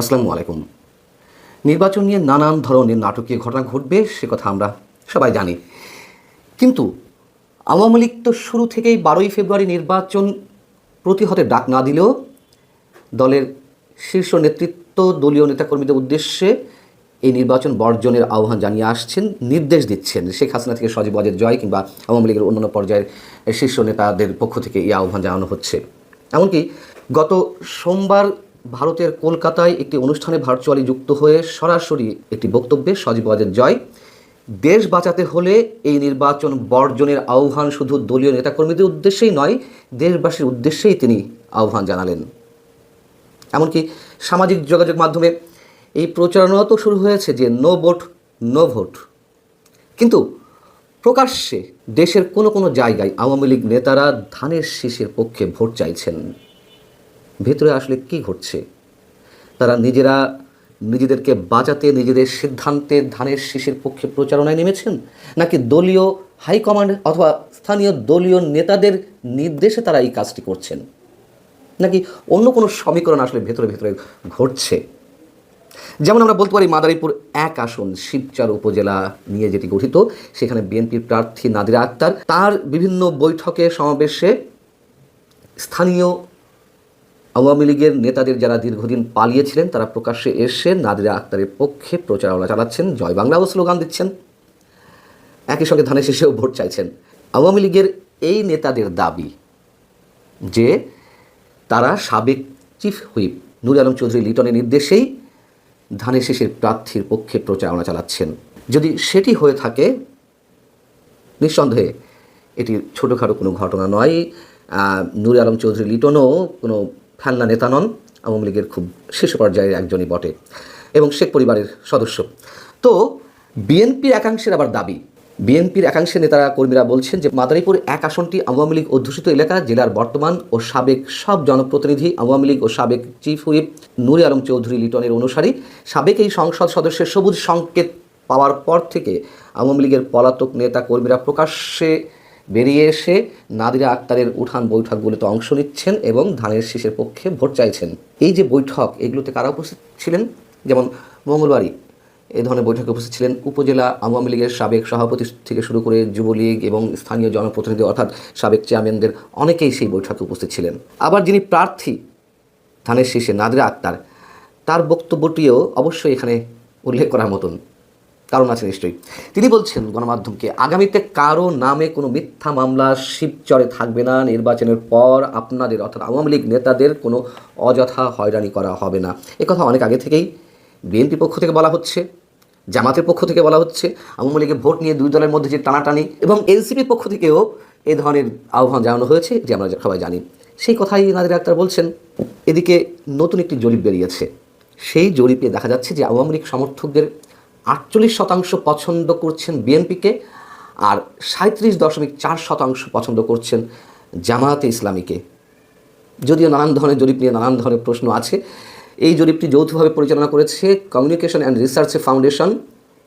আসসালামু আলাইকুম। নির্বাচন নিয়ে নানান ধরনের নাটকীয় ঘটনা ঘটবে, সে কথা আমরা সবাই জানি। কিন্তু আওয়ামী লীগ তো শুরু থেকেই বারোই ফেব্রুয়ারি নির্বাচন প্রতিহতে ডাক না দিলেও দলের শীর্ষ নেতৃত্ব, দলীয় নেতাকর্মীদের উদ্দেশ্যে এই নির্বাচন বর্জনের আহ্বান জানিয়ে আসছেন, নির্দেশ দিচ্ছেন। শেখ হাসিনা থেকে সজীব ওয়াজেদ জয় কিংবা আওয়ামী লীগের অন্যান্য পর্যায়ের শীর্ষ নেতাদের পক্ষ থেকে এই আহ্বান জানানো হচ্ছে। এমনকি গত সোমবার ভারতের কলকাতায় একটি অনুষ্ঠানে ভার্চুয়ালি যুক্ত হয়ে সরাসরি একটি বক্তব্যে সজীব জয়। দেশ বাঁচাতে হলে এই নির্বাচন বর্জনের আহ্বান শুধু দলীয় নেতাকর্মীদের উদ্দেশ্যেই নয়, দেশবাসীর উদ্দেশ্যেই তিনি আহ্বান জানালেন। এমনকি সামাজিক যোগাযোগ মাধ্যমে এই প্রচারণা তো শুরু হয়েছে যে নো ভোট নো ভোট। কিন্তু প্রকাশ্যে দেশের কোনো কোনো জায়গায় আওয়ামী লীগ নেতারা ধানের শীষের পক্ষে ভোট চাইছেন। ভেতরে আসলে কি ঘটছে? তারা নিজেরা নিজেদেরকে বাঁচাতে, নিজেদের সিদ্ধান্তে ধানের শীষের পক্ষে প্রচারণায় নেমেছেন? নাকি দলীয় হাইকমান্ড অথবা স্থানীয় দলীয় নেতাদের নির্দেশে তারা এই কাজটি করছেন? নাকি অন্য কোনো সমীকরণ আসলে ভেতরে ভেতরে ঘটছে? যেমন আমরা বলতে পারি, মাদারীপুর এক আসন, শিবচর উপজেলা নিয়ে যেটি গঠিত, সেখানে বিএনপির প্রার্থী নাদিরা আক্তার। তার বিভিন্ন বৈঠকে, সমাবেশে স্থানীয় আওয়ামী লীগের নেতাদের যারা দীর্ঘদিন পালিয়েছিলেন, তারা প্রকাশ্যে এসে নাদিরা আক্তারের পক্ষে প্রচারণা চালাচ্ছেন, জয় বাংলাও স্লোগান দিচ্ছেন। একই সঙ্গে ধানের শেষেও ভোট চাইছেন। আওয়ামী লীগের এই নেতাদের দাবি যে তারা সাবেক চিফ হুইপ নুর আলম চৌধুরী লিটনের নির্দেশেই ধানের শেষের প্রার্থীর পক্ষে প্রচারণা চালাচ্ছেন। যদি সেটি হয়ে থাকে, নিঃসন্দেহে এটি ছোটোখাটো কোনো ঘটনা নয়। নুর আলম চৌধুরী লিটনও কোনো ফেলনা নেতা নন আওয়ামী লীগের খুব শীর্ষ পর্যায়ের একজনই বটে, এবং শেখ পরিবারের সদস্য। তো বিএনপির একাংশের আবার দাবি, বিএনপির একাংশের নেতারা, কর্মীরা বলছেন যে মাদারীপুর এক আসনটি আওয়ামী লীগ অধ্যুষিত এলাকা, জেলার বর্তমান ও সাবেক সব জনপ্রতিনিধি, আওয়ামী লীগ ও সাবেক চিফ হুইপ নুরে আলম চৌধুরী লিটনের অনুসারী, সাবেক এই সংসদ সদস্যের সবুজ সংকেত পাওয়ার পর থেকে আওয়ামী লীগের পলাতক নেতা কর্মীরা প্রকাশ্যে বেরিয়ে এসে নাদিরা আক্তারের উঠান বৈঠকগুলোতে অংশ নিচ্ছেন এবং ধানের শীষের পক্ষে ভোট চাইছেন। এই যে বৈঠক, এগুলোতে কারা উপস্থিত ছিলেন? যেমন মঙ্গলবারই এ ধরনের বৈঠকে উপস্থিত ছিলেন উপজেলা আওয়ামী লীগের সাবেক সভাপতি থেকে শুরু করে যুবলীগ এবং স্থানীয় জনপ্রতিনিধি অর্থাৎ সাবেক চেয়ারম্যানদের অনেকেই সেই বৈঠকে উপস্থিত ছিলেন। আবার যিনি প্রার্থী ধানের শীষে নাদিরা আক্তার, তার বক্তব্যটিও অবশ্যই এখানে উল্লেখ করার মতন। কারণ আছে নিশ্চয়ই। তিনি বলছেন, গণমাধ্যমকে আগামীতে কারও নামে কোনো মিথ্যা মামলা শিবচরে থাকবে না, নির্বাচনের পর আপনাদের অর্থাৎ আওয়ামী লীগ নেতাদের কোনো অযথা হয়রানি করা হবে না। কথা অনেক আগে থেকেই বিএনপি পক্ষ থেকে বলা হচ্ছে, জামাতের পক্ষ থেকে বলা হচ্ছে, আওয়ামী লীগের ভোট নিয়ে দুই দলের মধ্যে যে টানাটানি এবং এনসিপির পক্ষ থেকেও এ ধরনের আহ্বান জানানো হয়েছে, যে আমরা সবাই জানি। সেই কথাই নাদির আক্তার বলছেন, এদিকে নতুন একটি জরিপ বেরিয়েছে। সেই জরিপে দেখা যাচ্ছে যে আওয়ামী লীগ সমর্থকদের আটচল্লিশ শতাংশ পছন্দ করছেন বিএনপিকে আর সাঁত্রিশ দশমিক চার শতাংশ পছন্দ করছেন জামায়াতে ইসলামীকে। যদিও নানান ধরনের জরিপ নিয়ে নানান ধরনের প্রশ্ন আছে। এই জরিপটি যৌথভাবে পরিচালনা করেছে communication and research foundation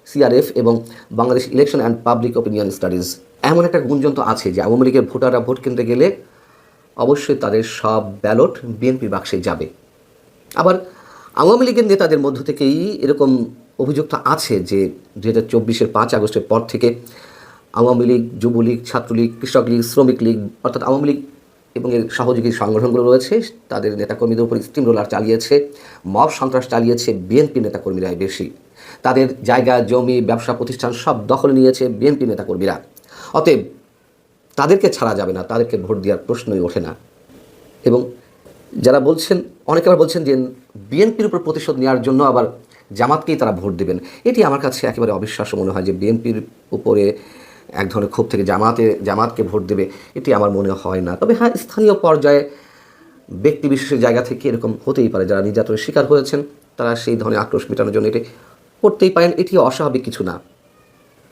CRF এবং Bangladesh election and public opinion studies এমন একটা গুঞ্জন তো আছে যে আওয়ামী লীগের ভোটাররা ভোট কেন্দ্রে গেলে অবশ্যই তাদের সব ব্যালট বিএনপি বাক্সে যাবে। আবার আওয়ামী লীগের নেতাদের মধ্য থেকেই এরকম অভিযোগ তো আছে যে দু হাজার চব্বিশের পাঁচ আগস্টের পর থেকে আওয়ামী লীগ, যুবলীগ, ছাত্রলীগ, কৃষক লীগ, শ্রমিক লীগ অর্থাৎ আওয়ামী লীগ এবং এর সহযোগী সংগঠনগুলো রয়েছে। তাদের নেতাকর্মীদের উপর স্টিম রোলার চালিয়েছে, মব সন্ত্রাস চালিয়েছে, বিএনপি নেতাকর্মীরাই বেশি। তাদের জায়গা, জমি, ব্যবসা, প্রতিষ্ঠান সব দখলে নিয়েছে বিএনপি নেতাকর্মীরা। অতএব তাদেরকে ছাড়া যাবে না, তাদেরকে ভোট দেওয়ার প্রশ্নই ওঠে না। এবং যারা বলছেন, অনেকে আবার বলছেন যে বিএনপির উপর প্রতিশোধ নেওয়ার জন্য আবার জামাতকেই তারা ভোট দেবেন। এটি আমার কাছে একেবারে অবিশ্বাস্য মনে হয় যে বিএনপির উপরে এক ধরনের ক্ষোভ থেকে জামাতে, জামাতকে ভোট দেবে, এটি আমার মনে হয় না। তবে হ্যাঁ স্থানীয় পর্যায়ে ব্যক্তি বিশেষের জায়গা থেকে এরকম হতেই পারে। যারা নির্যাতনের শিকার হয়েছেন, তারা সেই ধরনের আক্রোশ মেটানোর জন্য এটি করতেই পারেন। এটি অস্বাভাবিক কিছু না।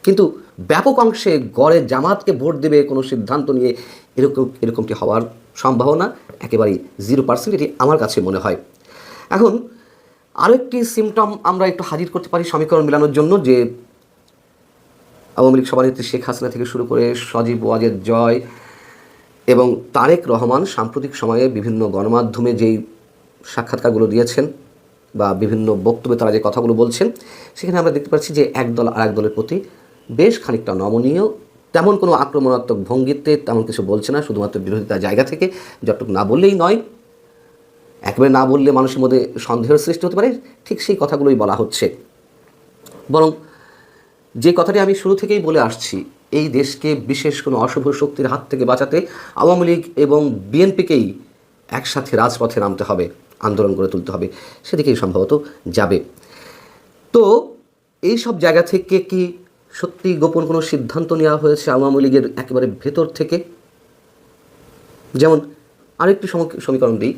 কিন্তু ব্যাপক অংশে গড়ে জামাতকে ভোট দেবে কোনো সিদ্ধান্ত নিয়ে এরকম, এরকমটি হওয়ার সম্ভাবনা একেবারেই জিরো পার্সেন্ট এটি আমার কাছে মনে হয়। এখন আরেকটি সিমটম আমরা একটু হাজির করতে পারি সমীকরণ মেলানোর জন্য, যে আওয়ামী লীগ সভানেত্রী শেখ হাসিনা থেকে শুরু করে সজীব ওয়াজেদ জয় এবং তারেক রহমান সাম্প্রতিক সময়ে বিভিন্ন গণমাধ্যমে যেই সাক্ষাৎকারগুলো দিয়েছেন বা বিভিন্ন বক্তব্যে তারা যে কথাগুলো বলছেন, সেখানে আমরা দেখতে পাচ্ছি যে একদল আর এক দলের প্রতি বেশ খানিকটা নমনীয়। তেমন কোনো আক্রমণাত্মক ভঙ্গিতে তেমন কিছু বলছে না, শুধুমাত্র বিরোধিতা জায়গা থেকে, যতটুকু না বললেই নয় একেবারে না বললে মানুষের মধ্যে সন্দেহের সৃষ্টি হতে পারে, ঠিক সেই কথাগুলোই বলা হচ্ছে। বরং যে কথাটি আমি শুরু থেকেই বলে আসছি, এই দেশকে বিশেষ কোনো অশুভ শক্তির হাত থেকে বাঁচাতে আওয়ামী লীগ এবং বিএনপিকেই একসাথে রাজপথে নামতে হবে, আন্দোলন করে তুলতে হবে। সেদিকেই সম্ভবত যাবে। তো এই সব জায়গা থেকে কি সত্যি গোপন কোনো সিদ্ধান্ত নেওয়া হয়েছে আওয়ামী লীগের একেবারে ভেতর থেকে? যেমন আরেকটি সমী- সমীকরণ দিই।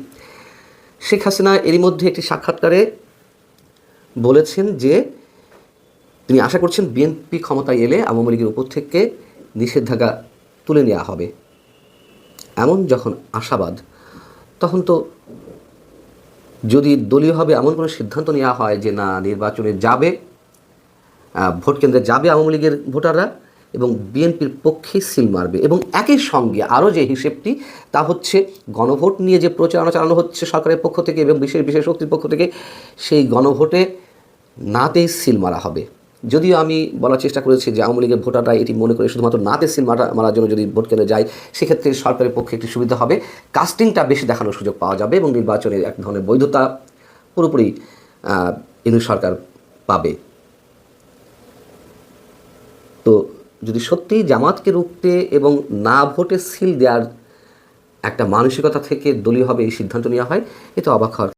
শেখ হাসিনা এরই মধ্যে একটি সাক্ষাৎকারে বলেছেন যে তিনি আশা করছেন বিএনপি ক্ষমতায় এলে আওয়ামী লীগের উপর থেকে নিষেধাজ্ঞা তুলে নেওয়া হবে। এমন যখন আশাবাদ, তখন তো যদি দলীয়ভাবে এমন কোনো সিদ্ধান্ত নেওয়া হয় যে না, নির্বাচনে যাবে ভোট কেন্দ্রে যাবে আওয়ামী লীগের ভোটাররা এবং বিএনপির পক্ষে সিল মারবে। এবং একই সঙ্গে আরও যে হিসেবটি, তা হচ্ছে গণভোট নিয়ে যে প্রচারণা চালানো হচ্ছে সরকারের পক্ষ থেকে এবং বিশেষ বিশেষ শক্তির পক্ষ থেকে, সেই গণভোটে নাতেই সিল মারা হবে। যদিও আমি বলার চেষ্টা করেছি যে আওয়ামী লীগের ভোটাররা এটি মনে করে শুধুমাত্র নাতে সিল মারা মারার জন্য যদি ভোট কেন্দ্রে যায়, সেক্ষেত্রে সরকারের পক্ষে একটি সুবিধা হবে। কাস্টিংটা বেশি দেখানোর সুযোগ পাওয়া যাবে এবং নির্বাচনের এক ধরনের বৈধতা পুরোপুরি ইনু সরকার পাবে। তো যদি সত্যি জামাতকে রুখতে এবং না ভোটে সিল দেওয়ার একটা মানসিকতা থেকে দলীয়ভাবে এই সিদ্ধান্ত নেওয়া হয় এতে অবাক হওয়ার